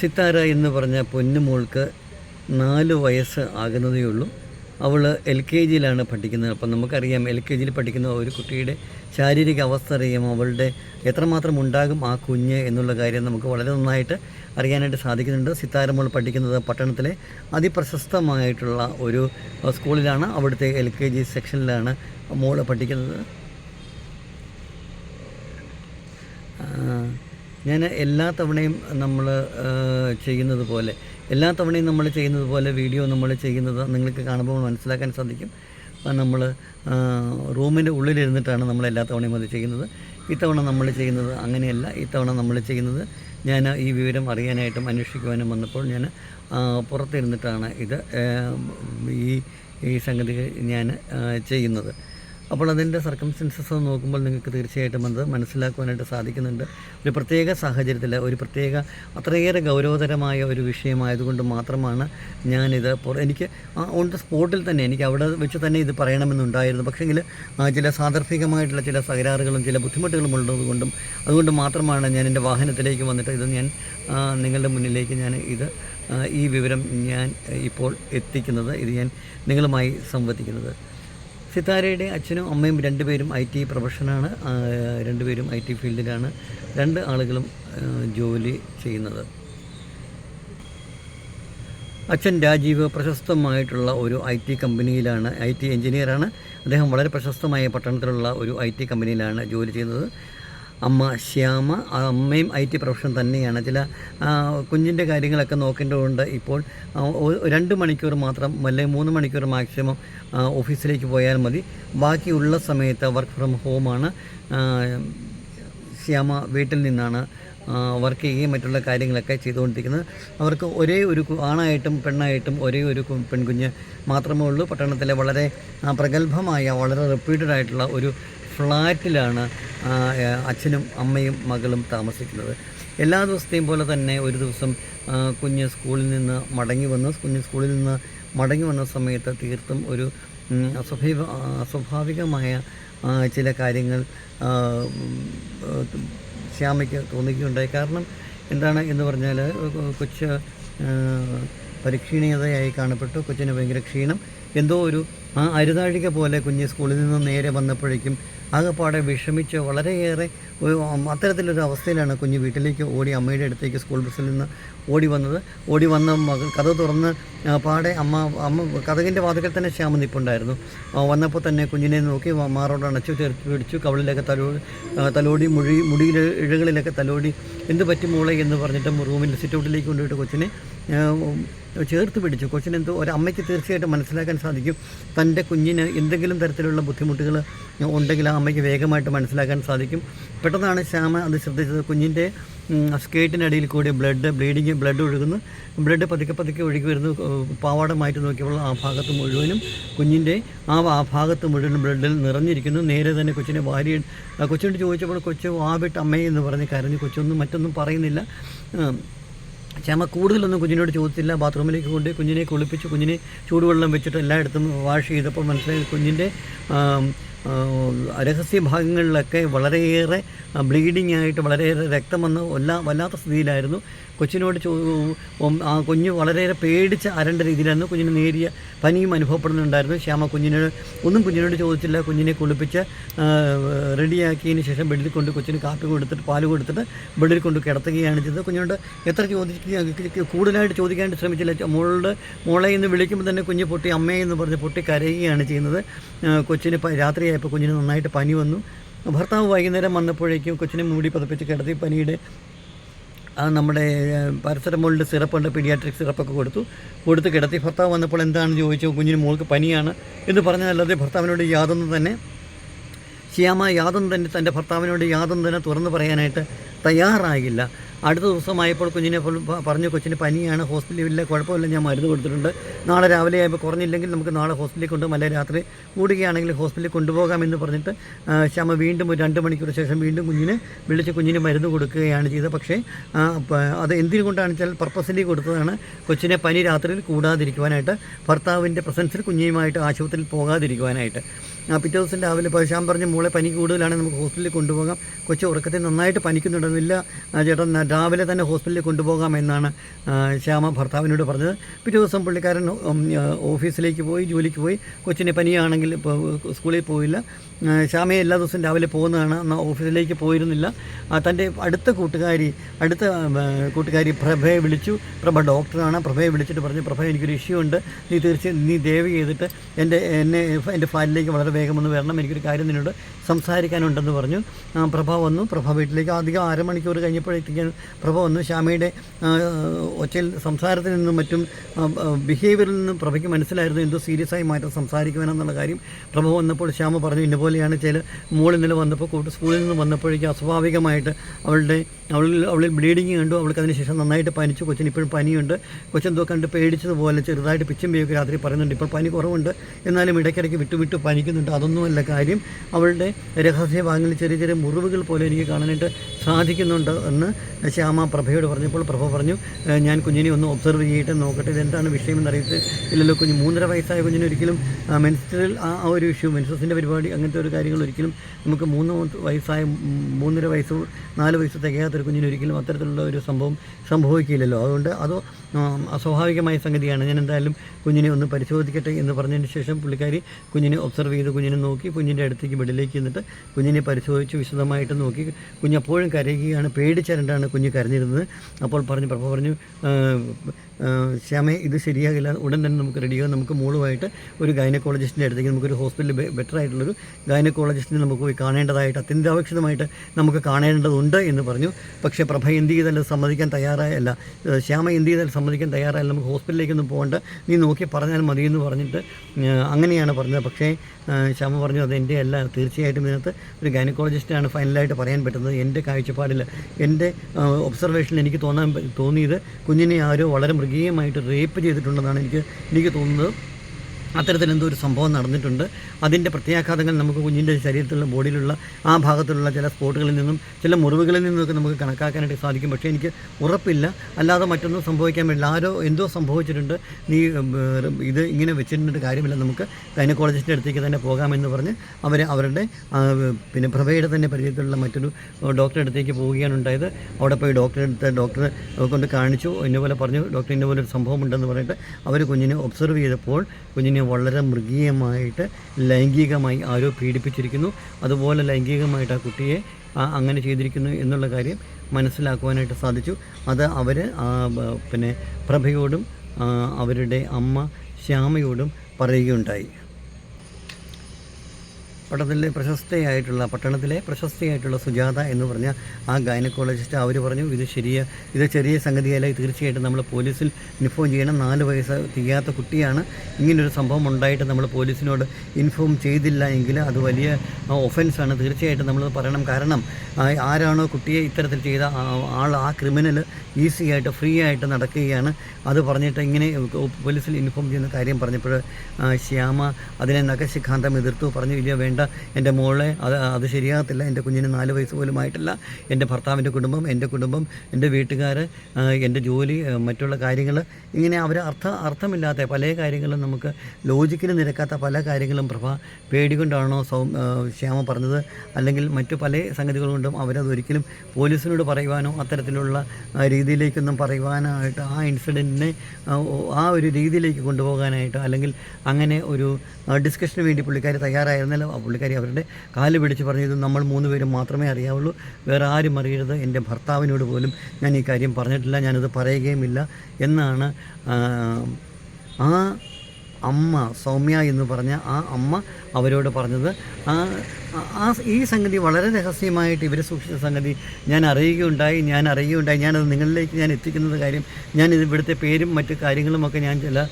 സിത്താര എന്ന് പറഞ്ഞ പൊന്നുമോൾക്ക് നാല് വയസ്സ് ആകുന്നതേ ഉള്ളൂ. അവൾ എൽ കെ ജിയിലാണ് പഠിക്കുന്നത്. അപ്പം നമുക്കറിയാം എൽ കെ ജിയിൽ പഠിക്കുന്ന ഒരു കുട്ടിയുടെ ശാരീരിക അവസ്ഥ അറിയാം. അവളുടെ എത്രമാത്രം ഉണ്ടാകും ആ കുഞ്ഞ് എന്നുള്ള കാര്യം നമുക്ക് വളരെ നന്നായിട്ട് അറിയാനായിട്ട് സാധിക്കുന്നുണ്ട്. സിത്താരമോൾ പഠിക്കുന്നത് പട്ടണത്തിലെ അതിപ്രശസ്തമായിട്ടുള്ള ഒരു സ്കൂളിലാണ്. അവിടുത്തെ എൽ കെ ജി സെക്ഷനിലാണ് മോൾ പഠിക്കുന്നത്. ഞാൻ എല്ലാ തവണയും നമ്മൾ ചെയ്യുന്നത് പോലെ എല്ലാ തവണയും നമ്മൾ ചെയ്യുന്നത് പോലെ വീഡിയോ നമ്മൾ ചെയ്യുന്നത് നിങ്ങൾക്ക് കാണുമ്പോൾ മനസ്സിലാക്കാൻ സാധിക്കും. നമ്മൾ റൂമിന്റെ ഉള്ളിലിരുന്നിട്ടാണ് നമ്മൾ എല്ലാ തവണയും അത് ചെയ്യുന്നത്. ഇത്തവണ നമ്മൾ ചെയ്യുന്നത് അങ്ങനെയല്ല. ഇത്തവണ നമ്മൾ ചെയ്യുന്നത് ഞാൻ ഈ വിവരം അറിയാനായിട്ടും അന്വേഷിക്കുവാനും വന്നപ്പോൾ ഞാൻ പുറത്തിരുന്നിട്ടാണ് ഇത് ഈ ഈ സംഗതി ഞാൻ ചെയ്യുന്നത്. അപ്പോൾ അതിന്റെ സർക്കംസ്റ്റൻസസ് നോക്കുമ്പോൾ നിങ്ങൾക്ക് തീർച്ചയായിട്ടും അത് മനസ്സിലാക്കുവാനായിട്ട് സാധിക്കുന്നുണ്ട്. ഒരു പ്രത്യേക സാഹചര്യത്തിൽ ഒരു പ്രത്യേക അത്രയേറെ ഗൗരവതരമായ ഒരു വിഷയമായതുകൊണ്ട് മാത്രമാണ് ഞാനിത് എനിക്ക് ഓൺ ദ സ്പോട്ടിൽ തന്നെ എനിക്ക് അവിടെ വെച്ച് തന്നെ ഇത് പറയണമെന്നുണ്ടായിരുന്നു. പക്ഷേങ്കിൽ ചില സാന്ദർഭികമായിട്ടുള്ള ചില തകരാറുകളും ചില ബുദ്ധിമുട്ടുകളും ഉള്ളതുകൊണ്ടും അതുകൊണ്ട് മാത്രമാണ് ഞാൻ എന്റെ വാഹനത്തിലേക്ക് വന്നിട്ട് ഇത് ഞാൻ നിങ്ങളുടെ മുന്നിലേക്ക് ഞാൻ ഇത് ഈ വിവരം ഞാൻ ഇപ്പോൾ എത്തിക്കുന്നത്. ഇത് ഞാൻ നിങ്ങളുമായി സംവദിക്കുന്നത്. സിത്താരയുടെ അച്ഛനും അമ്മയും രണ്ടുപേരും ഐ ടി പ്രൊഫഷനാണ്. രണ്ടുപേരും ഐ ടി ഫീൽഡിലാണ്. രണ്ട് ആളുകളും ജോലി ചെയ്യുന്നത്. അച്ഛൻ രാജീവ് പ്രശസ്തമായിട്ടുള്ള ഒരു ഐ ടി കമ്പനിയിലാണ് ഐ ടി എഞ്ചിനീയറാണ്. അദ്ദേഹം വളരെ പ്രശസ്തമായ പട്ടണത്തിലുള്ള ഒരു ഐ ടി കമ്പനിയിലാണ് ജോലി ചെയ്യുന്നത്. അമ്മ ശ്യാമ അമ്മയും ഐ ടി പ്രൊഫഷൻ തന്നെയാണ്. ചില കുഞ്ഞിന്റെ കാര്യങ്ങളൊക്കെ നോക്കേണ്ടതുകൊണ്ട് ഇപ്പോൾ രണ്ട് മണിക്കൂർ മാത്രം അല്ലെങ്കിൽ മൂന്ന് മണിക്കൂർ മാക്സിമം ഓഫീസിലേക്ക് പോയാൽ മതി. ബാക്കിയുള്ള സമയത്ത് വർക്ക് ഫ്രം ഹോമാണ് ശ്യാമ വീട്ടിൽ നിന്നാണ് വർക്ക് ചെയ്യുകയും മറ്റുള്ള കാര്യങ്ങളൊക്കെ ചെയ്തുകൊണ്ടിരിക്കുന്നത്. അവർക്ക് ഒരേ ഒരു ആണായിട്ടും പെണ്ണായിട്ടും ഒരേ ഒരു പെൺകുഞ്ഞ് മാത്രമേ ഉള്ളൂ. പട്ടണത്തിലെ വളരെ പ്രഗത്ഭമായ വളരെ റിപ്പീറ്റഡ് ആയിട്ടുള്ള ഒരു ഫ്ലാറ്റിലാണ് അച്ഛനും അമ്മയും മകളും താമസിക്കുന്നത്. എല്ലാ ദിവസത്തെയും പോലെ തന്നെ ഒരു ദിവസം കുഞ്ഞ് സ്കൂളിൽ നിന്ന് മടങ്ങി വന്ന് കുഞ്ഞ് സ്കൂളിൽ നിന്ന് മടങ്ങി വന്ന സമയത്ത് തീർത്തും ഒരു അസ്വഭാവ അസ്വാഭാവിക അസ്വാഭാവികമായ ചില കാര്യങ്ങൾ ശ്യാമയ്ക്ക് തോന്നിക്കുകയുണ്ടായി. കാരണം എന്താണ് എന്ന് പറഞ്ഞാൽ കൊച്ച് പരിക്ഷീണീയതയായി കാണപ്പെട്ടു. കൊച്ചിന് ഭയങ്കര ക്ഷീണം. എന്തോ ഒരു ആ അരുതാഴിക പോലെ കുഞ്ഞ് സ്കൂളിൽ നിന്ന് നേരെ വന്നപ്പോഴേക്കും ആകെപ്പാടെ വിഷമിച്ച് വളരെയേറെ അത്തരത്തിലൊരു അവസ്ഥയിലാണ് കുഞ്ഞ് വീട്ടിലേക്ക് ഓടി അമ്മയുടെ അടുത്തേക്ക് സ്കൂൾ ബസ്സിൽ നിന്ന് ഓടി വന്നത്. ഓടി വന്ന മകൾ കഥ തുറന്ന് പാടെ അമ്മ അമ്മ കഥകിന്റെ വാതിക്കൽ തന്നെ ശ്യാമ നിപ്പുണ്ടായിരുന്നു. വന്നപ്പോൾ തന്നെ കുഞ്ഞിനെ നോക്കി മാറോട് അണച്ചു ചേർത്ത് പിടിച്ചു കവളിലൊക്കെ തലോ തലോടി മുഴി മുടിയിലെ ഇഴകളിലൊക്കെ തലോടി എന്ത് പറ്റും മോളെ? എന്ന് പറഞ്ഞിട്ട് റൂമിൽ സിറ്റൗട്ടിലേക്ക് കൊണ്ടുപോയിട്ട് കൊച്ചിനെ ചേർത്ത് പിടിച്ചു. കൊച്ചിനെന്തോ ഒരു അമ്മയ്ക്ക് തീർച്ചയായിട്ടും മനസ്സിലാക്കാൻ സാധിക്കും. തന്റെ കുഞ്ഞിന് എന്തെങ്കിലും തരത്തിലുള്ള ബുദ്ധിമുട്ടുകൾ ഉണ്ടെങ്കിൽ ആ അമ്മയ്ക്ക് വേഗമായിട്ട് മനസ്സിലാക്കാൻ സാധിക്കും. പെട്ടെന്നാണ് ശ്യാമ അത് ശ്രദ്ധിച്ചത്. കുഞ്ഞിന്റെ സ്കേറ്റിനടിയിൽ കൂടി ബ്ലഡ് ബ്ലീഡിങ് ബ്ലഡ് ഒഴുകുന്നു. ബ്ലഡ് പതുക്കെ പതുക്കെ ഒഴുകി വരുന്നു. പാവാട മാറ്റി നോക്കിയപ്പോൾ ആ ഭാഗത്ത് മുഴുവനും കുഞ്ഞിന്റെ ആ ആ ഭാഗത്ത് മുഴുവനും ബ്ലഡിൽ നിറഞ്ഞിരിക്കുന്നു. നേരെ തന്നെ കൊച്ചിനെ ആ കൊച്ചിനോട് ചോദിച്ചപ്പോൾ കൊച്ചു വാവിട്ട് അമ്മേ എന്ന് പറഞ്ഞ് കരഞ്ഞ്. കൊച്ചൊന്നും മറ്റൊന്നും പറയുന്നില്ല. ശ്യാമ കൂടുതലൊന്നും കുഞ്ഞിനോട് ചോദിച്ചില്ല. ബാത്റൂമിലേക്ക് കൊണ്ട് കുഞ്ഞിനെ കുളിപ്പിച്ച്. കുഞ്ഞിനെ ചൂടുവെള്ളം വെച്ചിട്ട് എല്ലായിടത്തും വാഷ് ചെയ്തപ്പോൾ മനസ്സിലായി കുഞ്ഞിന്റെ രഹസ്യ ഭാഗങ്ങളിലൊക്കെ വളരെയേറെ ബ്ലീഡിങ് ആയിട്ട് വളരെയേറെ രക്തം വന്ന് വല്ലാത്ത സ്ഥിതിയിലായിരുന്നു. കൊച്ചിനോട് ചോ ആ കുഞ്ഞ് വളരെയേറെ പേടിച്ച് അരണ്ട രീതിയിലായിരുന്നു. കുഞ്ഞിന് നേരിയ പനിയും അനുഭവപ്പെടുന്നുണ്ടായിരുന്നു. ശ്യാമ കുഞ്ഞിനോട് ഒന്നും കുഞ്ഞിനോട് ചോദിച്ചില്ല. കുഞ്ഞിനെ കുളിപ്പിച്ച് റെഡിയാക്കിയതിന് ശേഷം ബെഡിൽ കൊണ്ട് കൊച്ചിന് കാപ്പി കൊടുത്തിട്ട് പാൽ കൊടുത്തിട്ട് ബെഡിൽ കൊണ്ട് കിടത്തുകയാണ് ചെയ്തത്. കുഞ്ഞിനോട് എത്ര ചോദിക്കുക കൂടുതലായിട്ട് ചോദിക്കാനായിട്ട് ശ്രമിച്ചില്ല. മോളുടെ മോളെ എന്ന് വിളിക്കുമ്പോൾ തന്നെ കുഞ്ഞ് പൊട്ടി അമ്മയെ എന്ന് പറഞ്ഞ് പൊട്ടി കരയുകയാണ് ചെയ്യുന്നത്. കൊച്ചിന് രാത്രിയായപ്പോൾ കുഞ്ഞിന് നന്നായിട്ട് പനി വന്നു. ഭർത്താവ് വൈകുന്നേരം വന്നപ്പോഴേക്കും കൊച്ചിനെ മൂടി പതപ്പിച്ച് കിടത്തി പനിയുടെ നമ്മുടെ പാരസെറ്റമോളിന്റെ സിറപ്പുണ്ട് പീഡിയാട്രിക് സിറപ്പൊക്കെ കൊടുത്തു. കൊടുത്ത് കിടത്തി. ഭർത്താവ് വന്നപ്പോൾ എന്താണെന്ന് ചോദിച്ചു കുഞ്ഞിന് മോൾക്ക് പനിയാണ് എന്ന് പറഞ്ഞതല്ലാതെ ഭർത്താവിനോട് യാതൊന്നും തന്നെ ശ്യാമ യാതൊന്നും തന്നെ തന്റെ ഭർത്താവിനോട് യാതൊന്നും തന്നെ തുറന്നു പറയാനായിട്ട് തയ്യാറായില്ല. അടുത്ത ദിവസമായപ്പോൾ കുഞ്ഞിനെ പറഞ്ഞു കൊച്ചിന് പനിയാണ് ഹോസ്പിറ്റലിൽ കുഴപ്പമില്ല ഞാൻ മരുന്ന് കൊടുത്തിട്ടുണ്ട്. നാളെ രാവിലെ ആയപ്പോൾ കുറഞ്ഞില്ലെങ്കിൽ നമുക്ക് നാളെ ഹോസ്പിറ്റലിൽ കൊണ്ടുപോകാം അല്ലെങ്കിൽ രാത്രി കൂടുകയാണെങ്കിൽ ഹോസ്പിറ്റലിൽ കൊണ്ടുപോകാമെന്ന് പറഞ്ഞിട്ട് ശ്യാമ വീണ്ടും ഒരു രണ്ട് മണിക്കൂർ ശേഷം വീണ്ടും കുഞ്ഞിനെ വിളിച്ച് കുഞ്ഞിന് മരുന്ന് കൊടുക്കുകയാണ് ചെയ്തത്. പക്ഷേ അത് എന്തിനു കൊണ്ടാണ് വെച്ചാൽ പർപ്പസിലി കൊടുത്തതാണ് കൊച്ചിനെ പനി രാത്രിയിൽ കൂടാതിരിക്കുവാനായിട്ട് ഭർത്താവിന്റെ പ്രസൻസിൽ കുഞ്ഞിയുമായിട്ട് ആശുപത്രിയിൽ പോകാതിരിക്കുവാനായിട്ട്. പിറ്റേ ദിവസം രാവിലെ പശാൻ പറഞ്ഞ് മോളെ പനി കൂടുതലാണെങ്കിൽ നമുക്ക് ഹോസ്പിറ്റലിൽ കൊണ്ടുപോകാം. കൊച്ചു ഉറക്കത്തിൽ നന്നായിട്ട് പനിക്കുന്നുണ്ടെന്നില്ല. ചേട്ടൻ രാവിലെ തന്നെ ഹോസ്പിറ്റലിൽ കൊണ്ടുപോകാം എന്നാണ് ശ്യാമ ഭർത്താവിനോട് പറഞ്ഞത്. പിറ്റേ ദിവസം പുള്ളിക്കാരൻ ഓഫീസിലേക്ക് പോയി ജോലിക്ക് പോയി. കൊച്ചിനെ പനിയാണെങ്കിൽ സ്കൂളിൽ പോയില്ല. ശ്യാമയെ എല്ലാ ദിവസവും രാവിലെ പോകുന്നതാണ്. എന്നാൽ ഓഫീസിലേക്ക് പോയിരുന്നില്ല. തന്റെ അടുത്ത കൂട്ടുകാരി അടുത്ത കൂട്ടുകാരി പ്രഭയെ വിളിച്ചു. പ്രഭ ഡോക്ടറാണ്. പ്രഭയെ വിളിച്ചിട്ട് പറഞ്ഞു പ്രഭ എനിക്കൊരു ഇഷ്യൂ ഉണ്ട്. നീ തീർച്ചയായും നീ ദയവ് ചെയ്തിട്ട് എന്റെ എന്നെ എന്റെ ഫയലിലേക്ക് വളരെ വേഗം ഒന്ന് വരണം. എനിക്കൊരു കാര്യം നിന്നോട് സംസാരിക്കാനുണ്ടെന്ന് പറഞ്ഞു. പ്രഭ വന്നു. പ്രഭ വീട്ടിലേക്ക് അധികം അരമണിക്കൂർ കഴിഞ്ഞപ്പോഴേക്കും പ്രഭ വന്നു. ശ്യാമയുടെ ഒച്ചയിൽ സംസാരത്തിൽ നിന്നും മറ്റും ബിഹേവിയറിൽ നിന്നും പ്രഭയ്ക്ക് മനസ്സിലായിരുന്നു എന്തോ സീരിയസ് ആയി മാറ്റം സംസാരിക്കുവാനെന്നുള്ള കാര്യം. പ്രഭ വന്നപ്പോൾ ശ്യാമ പറഞ്ഞു ഇന്ന പോലെയാണ് ചില മോൾ ഇന്നലെ വന്നപ്പോൾ കൂട്ട് സ്കൂളിൽ നിന്ന് വന്നപ്പോഴേക്കും അസ്വാഭാവികമായിട്ട് അവളുടെ അവളിൽ അവളിൽ ബ്ലീഡിങ് കണ്ടു. അവൾക്ക് അതിനുശേഷം നന്നായിട്ട് പനിച്ചു. കൊച്ചിന് ഇപ്പോഴും പനിയുണ്ട്. കൊച്ചെന്തോ കണ്ട് പേടിച്ചതുപോലെ ചെറുതായിട്ട് പിച്ചും പേയൊക്കെ രാത്രി പറയുന്നുണ്ട്. ഇപ്പോൾ പനി കുറവുണ്ട്. എന്നാലും ഇടയ്ക്കിടയ്ക്ക് വിട്ടു വിട്ടു പനിക്കുന്നുണ്ട് അതൊന്നുമല്ല കാര്യം. അവളുടെ രഹസ്യ രഹസ്യഭാഗങ്ങളിൽ ചെറിയ ചെറിയ മുറിവുകൾ പോലെ എനിക്ക് കാണാനായിട്ട് സാധിക്കുന്നുണ്ട് എന്ന് ശ്യാമ പ്രഭയോട് പറഞ്ഞപ്പോൾ പ്രഭ പറഞ്ഞു ഞാൻ കുഞ്ഞിനെ ഒന്ന് ഒബ്സർവ് ചെയ്തിട്ട് നോക്കട്ടെ. ഇതെന്താണ് വിഷയമെന്ന് അറിയത്ത് ഇല്ലല്ലോ കുഞ്ഞ്. മൂന്നര വയസ്സായ കുഞ്ഞിന് ഒരിക്കലും മെൻസ്ട്രൽ ആ ഒരു ഇഷ്യൂ മെൻസസിന്റെ പരിപാടി അങ്ങനത്തെ ഒരു കാര്യങ്ങൾ ഒരിക്കലും നമുക്ക് മൂന്ന് വയസ്സായ മൂന്നര വയസ്സ് നാല് വയസ്സ് തികയാത്തൊരു കുഞ്ഞിന് ഒരിക്കലും അത്തരത്തിലുള്ള ഒരു സംഭവം സംഭവിക്കില്ലല്ലോ. അതുകൊണ്ട് അത് അസ്വാഭാവികമായ സംഗതിയാണ്. ഞാൻ എന്തായാലും കുഞ്ഞിനെ ഒന്ന് പരിശോധിക്കട്ടെ എന്ന് പറഞ്ഞതിന് ശേഷം പുള്ളിക്കാരി കുഞ്ഞിനെ ഒബ്സർവ് ചെയ്ത് കുഞ്ഞിനെ നോക്കി കുഞ്ഞിന്റെ അടുത്തേക്ക് ബെഡിലേക്ക് എന്നിട്ട് കുഞ്ഞിനെ പരിശോധിച്ച് വിശദമായിട്ട് നോക്കി. കുഞ്ഞ് അപ്പോഴും കരയുകയാണ് പേടിച്ചരണ്ടാണ് കുഞ്ഞ് കരഞ്ഞിരുന്നത്. അപ്പോൾ പറഞ്ഞു പ്രഭ പറഞ്ഞു "ആ, ആ, ശ്യാമേ ഇത് ശരിയാകില്ല. ഉടൻ തന്നെ നമുക്ക് റെഡി ചെയ്യാം. നമുക്ക് മോളുമായിട്ട് ഒരു ഗൈനക്കോളജിസ്റ്റിന്റെ അടുത്തേക്ക് നമുക്കൊരു ഹോസ്പിറ്റലിൽ ബെറ്റർ ആയിട്ടുള്ളൊരു ഗൈനക്കോളജിസ്റ്റിനെ നമുക്ക് പോയി കാണേണ്ടതായിട്ട് അത്യന്താപേക്ഷിതമായിട്ട് നമുക്ക് കാണേണ്ടതുണ്ട് എന്ന് പറഞ്ഞു. പക്ഷേ പ്രഭ എന്ത് ചെയ്താലും സമ്മതിക്കാൻ തയ്യാറായല്ല. ശ്യാമ എന്ത് ചെയ്താലും സമ്മതിക്കാൻ തയ്യാറായല്ല നമുക്ക് ഹോസ്പിറ്റലിലേക്കൊന്നും പോകണ്ട. നീ നോക്കി പറഞ്ഞാൽ മതി എന്ന് പറഞ്ഞിട്ട് അങ്ങനെയാണ് പറഞ്ഞത്. പക്ഷേ ശ്യാമ പറഞ്ഞു അത് എന്റെ അല്ല. തീർച്ചയായിട്ടും ഇതിനകത്ത് ഒരു ഗൈനക്കോളജിസ്റ്റാണ് ഫൈനലായിട്ട് പറയാൻ പറ്റുന്നത്. എന്റെ കാഴ്ചപ്പാടിൽ എന്റെ ഒബ്സർവേഷനിൽ എനിക്ക് തോന്നാൻ തോന്നിയത് കുഞ്ഞിനെ ആരോ വളരെ മൃഗീയമായിട്ട് റേപ്പ് ചെയ്തിട്ടുണ്ടെന്നാണ് എനിക്ക് എനിക്ക് തോന്നുന്നത്. അത്തരത്തിൽ എന്തോ ഒരു സംഭവം നടന്നിട്ടുണ്ട്. അതിന്റെ പ്രത്യാഘാതങ്ങൾ നമുക്ക് കുഞ്ഞിന്റെ ശരീരത്തിലുള്ള ബോഡിയിലുള്ള ആ ഭാഗത്തുള്ള ചില സ്പോട്ടുകളിൽ നിന്നും ചില മുറിവുകളിൽ നിന്നൊക്കെ നമുക്ക് കണക്കാക്കാനായിട്ട് സാധിക്കും. പക്ഷേ എനിക്ക് ഉറപ്പില്ല. അല്ലാതെ മറ്റൊന്നും സംഭവിക്കാൻ പറ്റില്ല ആരോ എന്തോ സംഭവിച്ചിട്ടുണ്ട്. നീ ഇത് ഇങ്ങനെ വെച്ചിട്ടുണ്ട് കാര്യമില്ല. നമുക്ക് ഗൈനക്കോളജിസ്റ്റിന്റെ അടുത്തേക്ക് തന്നെ പോകാമെന്ന് പറഞ്ഞ് അവർ അവരുടെ പിന്നെ പ്രഭയുടെ തന്നെ പരിചയത്തിലുള്ള മറ്റൊരു ഡോക്ടറെ അടുത്തേക്ക് പോവുകയാണ് ഉണ്ടായത്. അവിടെ പോയി ഡോക്ടറെ അടുത്ത് ഡോക്ടറെ കൊണ്ട് കാണിച്ചു. ഇന്നപോലെ പറഞ്ഞു ഡോക്ടർ ഇന്നപോലെ ഒരു സംഭവം ഉണ്ടെന്ന് പറഞ്ഞിട്ട് അവർ കുഞ്ഞിനെ ഒബ്സർവ് ചെയ്തപ്പോൾ കുഞ്ഞിനെ വളരെ മൃഗീയമായിട്ട് ലൈംഗികമായി ആരോ പീഡിപ്പിച്ചിരിക്കുന്നു. അതുപോലെ ലൈംഗികമായിട്ട് ആ കുട്ടിയെ അങ്ങനെ ചെയ്തിരിക്കുന്നു എന്നുള്ള കാര്യം മനസ്സിലാക്കുവാനായിട്ട് സാധിച്ചു. അത് അവർ പിന്നെ പ്രഭയോടും അവരുടെ അമ്മ ശ്യാമയോടും പറയുകയുണ്ടായി. പട്ടണത്തിലെ പ്രശസ്തയായിട്ടുള്ള പട്ടണത്തിലെ പ്രശസ്തയായിട്ടുള്ള സുജാത എന്ന് പറഞ്ഞ ആ ഗൈനക്കോളജിസ്റ്റ് അവർ പറഞ്ഞു ഇത് ശരിയ ഇത് ചെറിയ സംഗതിയല്ല തീർച്ചയായിട്ടും നമ്മൾ പോലീസിൽ ഇൻഫോം ചെയ്യണം. നാല് വയസ്സ് തികയാത്ത കുട്ടിയാണ്. ഇങ്ങനൊരു സംഭവം ഉണ്ടായിട്ട് നമ്മൾ പോലീസിനോട് ഇൻഫോം ചെയ്തില്ല എങ്കിൽ അത് വലിയ ഒഫൻസാണ് തീർച്ചയായിട്ടും നമ്മൾ പറയണം. കാരണം ആരാണോ കുട്ടിയെ ഇത്തരത്തിൽ ചെയ്ത ആൾ ആ ക്രിമിനൽ ഈസി ആയിട്ട് ഫ്രീ ആയിട്ട് നടക്കുകയാണ്. അത് പറഞ്ഞിട്ട് ഇങ്ങനെ പോലീസിൽ ഇൻഫോം ചെയ്യുന്ന കാര്യം പറഞ്ഞപ്പോൾ ശ്യാമ അതിനെ നഖശിഖാന്തം എതിർത്തു. പറഞ്ഞു ഇല്ല വേണ്ട. എന്റെ മോളെ അത് അത് ശരിയാകത്തില്ല. എന്റെ കുഞ്ഞിന് നാല് വയസ്സ് പോലും ആയിട്ടില്ല എന്റെ ഭർത്താവിന്റെ കുടുംബം എന്റെ കുടുംബം എന്റെ വീട്ടുകാർ എന്റെ ജോലി മറ്റുള്ള കാര്യങ്ങൾ ഇങ്ങനെ അവർ അർത്ഥ അർത്ഥമില്ലാത്ത പല കാര്യങ്ങളും നമുക്ക് ലോജിക്കിന് നിരക്കാത്ത പല കാര്യങ്ങളും പ്രഭ പേടികൊണ്ടാണോ സൗ ക്ഷേമം ശ്യാമ പറഞ്ഞത്? അല്ലെങ്കിൽ മറ്റു പല സംഗതികൾ കൊണ്ടും അവരത് ഒരിക്കലും പോലീസിനോട് പറയുവാനോ അത്തരത്തിലുള്ള രീതിയിലേക്കൊന്നും പറയുവാനായിട്ട് ആ ഇൻസിഡന്റിനെ ആ ഒരു രീതിയിലേക്ക് കൊണ്ടുപോകാനായിട്ട് അല്ലെങ്കിൽ അങ്ങനെ ഒരു ഡിസ്കഷന് വേണ്ടി പുള്ളിക്കാർ തയ്യാറായിരുന്നല്ലോ. പുള്ളിക്കാരി അവരുടെ കാൽ പിടിച്ച് പറഞ്ഞു ഇത് നമ്മൾ മൂന്ന് പേരും മാത്രമേ അറിയാവുള്ളൂ. വേറെ ആരും അറിയരുത്. എന്റെ ഭർത്താവിനോട് പോലും ഞാൻ ഈ കാര്യം പറഞ്ഞിട്ടില്ല. ഞാനത് പറയുകയുമില്ല എന്നാണ് ആ അമ്മ സൗമ്യ എന്ന് പറഞ്ഞ ആ അമ്മ അവരോട് പറഞ്ഞത്. ആ ആ ഈ സംഗതി വളരെ രഹസ്യമായിട്ട് ഇവർ സൂക്ഷിച്ച സംഗതി ഞാൻ അറിയുകയുണ്ടായി ഞാൻ അറിയുകയുണ്ടായി. ഞാനത് നിങ്ങളിലേക്ക് ഞാൻ എത്തിക്കുന്നത് കാര്യം ഞാൻ ഇത് ഇവിടുത്തെ പേരും മറ്റു കാര്യങ്ങളുമൊക്കെ ഞാൻ ചില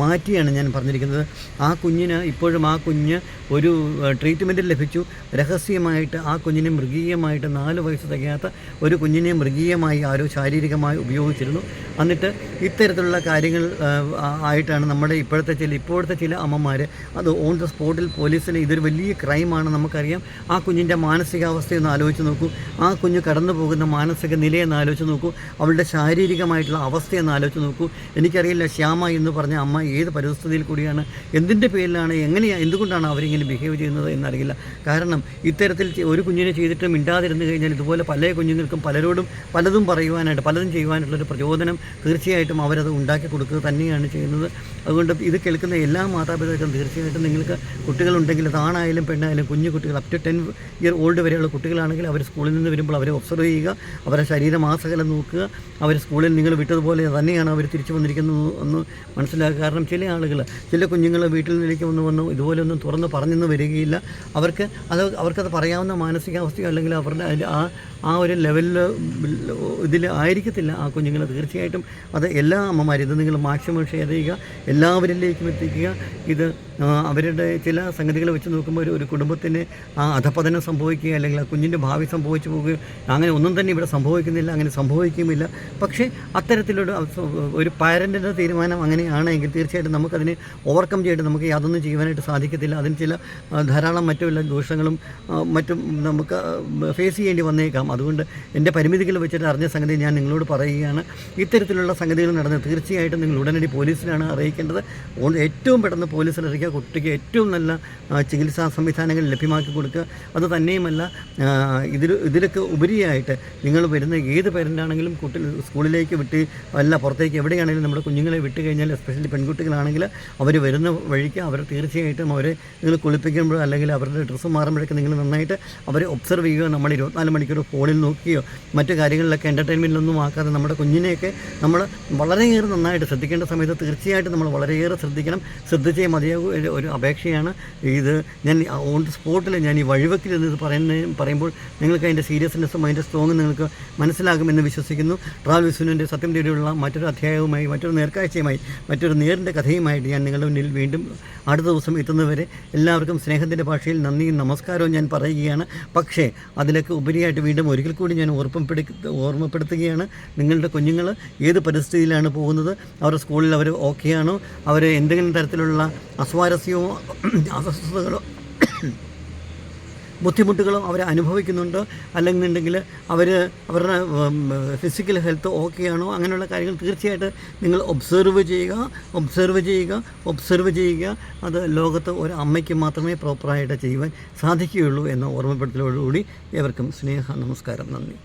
മാറ്റിയാണ് ഞാൻ പറഞ്ഞിരിക്കുന്നത്. ആ കുഞ്ഞിന് ഇപ്പോഴും ആ കുഞ്ഞ് ഒരു ട്രീറ്റ്മെന്റ് ലഭിച്ചു. രഹസ്യമായിട്ട് ആ കുഞ്ഞിനെ മൃഗീയമായിട്ട് നാല് വയസ്സ് തികയാത്ത ഒരു കുഞ്ഞിനെ മൃഗീയമായി ആരോ ശാരീരികമായി ഉപയോഗിച്ചിരുന്നു. എന്നിട്ട് ഇത്തരത്തിലുള്ള കാര്യങ്ങൾ ആയിട്ടാണ് നമ്മുടെ ഇപ്പോഴത്തെ ചില ഇപ്പോഴത്തെ ചില അമ്മമാർ അത് ഓൺ ദ സ്പോട്ടിൽ പോലീസിന് ഇതൊരു വലിയ ക്രൈമാണെന്ന് നമുക്കറിയാം. ആ കുഞ്ഞിന്റെ മാനസികാവസ്ഥയൊന്ന് ആലോചിച്ച് നോക്കൂ. ആ കുഞ്ഞ് കടന്നു പോകുന്ന മാനസിക നിലയെന്ന് ആലോചിച്ച് നോക്കൂ. അവളുടെ ശാരീരികമായിട്ടുള്ള അവസ്ഥയെന്ന് ആലോചിച്ച് നോക്കൂ. എനിക്കറിയില്ല ശ്യാമ എന്ന് പറഞ്ഞ അമ്മ ഏത് പരിസ്ഥിതിയിൽ കൂടിയാണ് എന്തിന്റെ പേരിലാണ് എങ്ങനെയാണ് എന്തുകൊണ്ടാണ് അവരിങ്ങനെ ബിഹേവ് ചെയ്യുന്നത് എന്നറിയില്ല. കാരണം ഇത്തരത്തിൽ ഒരു കുഞ്ഞിനെ ചെയ്തിട്ട് മിണ്ടാതിരുന്നു കഴിഞ്ഞാൽ ഇതുപോലെ പല കുഞ്ഞുങ്ങൾക്കും പലരോടും പലതും പറയുവാനായിട്ട് പലതും ചെയ്യുവാനായിട്ടുള്ളൊരു പ്രചോദനം തീർച്ചയായിട്ടും അവരത് ഉണ്ടാക്കി കൊടുക്കുക തന്നെയാണ് ചെയ്യുന്നത്. അതുകൊണ്ട് ഇത് കേൾക്കുന്ന എല്ലാ മാതാപിതാക്കളും തീർച്ചയായിട്ടും നിങ്ങൾക്ക് കുട്ടികളുണ്ടെങ്കിൽ അത് ആണായാലും പെണ്ണായാലും കുഞ്ഞു കുട്ടികൾ up to ten year old വരെയുള്ള കുട്ടികളാണെങ്കിൽ അവർ സ്കൂളിൽ നിന്ന് വരുമ്പോൾ അവരെ ഒബ്സർവ് ചെയ്യുക അവരെ ശരീരം ആസകലം നോക്കുക. അവർ സ്കൂളിൽ നിങ്ങൾ വിട്ടതുപോലെ തന്നെയാണ് അവർ തിരിച്ചു വന്നിരിക്കുന്നത് എന്ന് മനസ്സിലാക്കുക. കാരണം ചില ആളുകൾ ചില കുഞ്ഞുങ്ങൾ വീട്ടിൽ നിന്നിലേക്ക് വന്ന് വന്ന് ഇതുപോലൊന്നും തുറന്ന് പറഞ്ഞെന്ന് വരികയില്ല. അവർക്ക് അത് അവർക്കത് പറയാവുന്ന മാനസികാവസ്ഥയോ അല്ലെങ്കിൽ അവരുടെ ആ ആ ഒരു ലെവലിൽ ഇതിൽ ആയിരിക്കത്തില്ല ആ കുഞ്ഞുങ്ങൾ തീർച്ചയായിട്ടും അത് എല്ലാ അമ്മമാരും ഇത് നിങ്ങൾ മാക്സിമം ഷെയർ ചെയ്യുക. എല്ലാവരിലേക്കും എത്തിക്കുക. ഇത് അവരുടെ ചില സംഗതികൾ വെച്ച് നോക്കുമ്പോൾ ഒരു ഒരു കുടുംബത്തിന് ആ അധപതനം സംഭവിക്കുക അല്ലെങ്കിൽ ആ കുഞ്ഞിന്റെ ഭാവി സംഭവിച്ചു പോവുകയോ അങ്ങനെ ഒന്നും തന്നെ ഇവിടെ സംഭവിക്കുന്നില്ല അങ്ങനെ സംഭവിക്കുമില്ല പക്ഷേ അത്തരത്തിലൊരു ഒരു പാരന്റിന്റെ തീരുമാനം അങ്ങനെയാണെങ്കിൽ തീർച്ചയായിട്ടും നമുക്കതിനെ ഓവർകം ചെയ്തിട്ട് നമുക്ക് യാതൊന്നും ചെയ്യുവാനായിട്ട് സാധിക്കത്തില്ല. അതിന് ചില ധാരാളം മറ്റുള്ള ദോഷങ്ങളും മറ്റും നമുക്ക് ഫേസ് ചെയ്യേണ്ടി വന്നേക്കാം. അതുകൊണ്ട് എന്റെ പരിമിതികൾ വെച്ചിട്ട് അറിഞ്ഞ സംഗതി ഞാൻ നിങ്ങളോട് പറയുകയാണ്. ഇത്തരത്തിലുള്ള സംഗതികൾ നടന്ന് തീർച്ചയായിട്ടും നിങ്ങൾ ഉടനടി പോലീസിലാണ് അറിയിക്കേണ്ടത് ഓ- ഏറ്റവും പെട്ടെന്ന് പോലീസിൽ അറിയിക്കുക കുട്ടിക്ക് ഏറ്റവും നല്ല ചികിത്സാ സംവിധാനങ്ങൾ ലഭ്യമാക്കി കൊടുക്കുക. അത് തന്നെയുമല്ല ഇതിൽ ഇതിലൊക്കെ ഉപരിയായിട്ട് നിങ്ങൾ വരുന്ന ഏത് പേരന്റാണെങ്കിലും കുട്ടി സ്കൂളിലേക്ക് വിട്ട് അല്ല പുറത്തേക്ക് എവിടെയാണെങ്കിലും നമ്മുടെ കുഞ്ഞുങ്ങളെ വിട്ട് കഴിഞ്ഞാൽ എസ്പെഷ്യലി പെൺകുട്ടികളാണെങ്കിൽ അവർ വരുന്ന വഴിക്ക് അവർ തീർച്ചയായിട്ടും അവരെ നിങ്ങൾ കുളിപ്പിക്കുമ്പോൾ അല്ലെങ്കിൽ അവരുടെ ഡ്രസ്സ് മാറുമ്പോഴൊക്കെ നിങ്ങൾ നന്നായിട്ട് അവരെ ഒബ്സർവ് ചെയ്യുകയോ നമ്മൾ ഇരുപത്തിനാല് മണിക്കൂർ ഫോണിൽ നോക്കുകയോ മറ്റു കാര്യങ്ങളിലൊക്കെ എന്റർടൈൻമെന്റിലൊന്നും ആക്കാതെ നമ്മുടെ കുഞ്ഞിനെയൊക്കെ നമ്മൾ വളരെയേറെ നന്നായിട്ട് ശ്രദ്ധിക്കേണ്ട സമയത്ത് തീർച്ചയായിട്ടും നമ്മൾ വളരെയേറെ ശ്രദ്ധിക്കണം. ശ്രദ്ധിച്ചേ മതിയാകൂ. ഒരു- അപേക്ഷയാണ് ഇത്. ഞാൻ ഓൺ ദി സ്പോട്ടിൽ ഞാൻ ഈ വഴിവെക്കിൽ എന്ന് പറയുന്ന പറയുമ്പോൾ നിങ്ങൾക്ക് അതിന്റെ സീരിയസ്നെസ്സും അതിന്റെ സ്ട്രോങ്ങും നിങ്ങൾക്ക് മനസ്സിലാകുമെന്ന് വിശ്വസിക്കുന്നു. ട്രാവൽ വിസുവിന്റെ സത്യം തേടിയുള്ള മറ്റൊരു അധ്യായവുമായി മറ്റൊരു നേർക്കാഴ്ചയുമായി മറ്റൊരു നേരിന്റെ കഥയുമായിട്ട് ഞാൻ നിങ്ങളുടെ മുന്നിൽ വീണ്ടും അടുത്ത ദിവസം എത്തുന്നവരെ എല്ലാവർക്കും സ്നേഹത്തിന്റെ ഭാഷയിൽ നന്ദിയും നമസ്കാരവും ഞാൻ പറയുകയാണ്. പക്ഷേ അതിലേക്ക് ഉപരിയായിട്ട് വീണ്ടും ഒരിക്കൽ കൂടി ഞാൻ ഓർമ്മപ്പെടു ഓർമ്മപ്പെടുത്തുകയാണ്. നിങ്ങളുടെ കുഞ്ഞുങ്ങൾ ഏത് പരിസ്ഥിതിയിലാണ് പോകുന്നത്? അവരുടെ സ്കൂളിൽ അവർ ഓക്കെയാണോ അവർ എന്തെങ്കിലും തരത്തിലുള്ള അസ്വാരസ്യമോ അസ്വസ്ഥതകളോ ബുദ്ധിമുട്ടുകളും അവർ അനുഭവിക്കുന്നുണ്ടോ. അല്ലെന്നുണ്ടെങ്കിൽ അവർ അവരുടെ ഫിസിക്കൽ ഹെൽത്ത് ആണോ അങ്ങനെയുള്ള കാര്യങ്ങൾ തീർച്ചയായിട്ടും നിങ്ങൾ ഒബ്സർവ് ചെയ്യുക ഒബ്സർവ് ചെയ്യുക ഒബ്സർവ് ചെയ്യുക. അത് ലോകത്ത് ഒരു അമ്മയ്ക്ക് മാത്രമേ പ്രോപ്പറായിട്ട് ചെയ്യുവാൻ സാധിക്കുകയുള്ളൂ എന്ന ഓർമ്മപ്പെടുത്തലോടുകൂടി ഏവർക്കും സ്നേഹ നമസ്കാരം നന്ദി.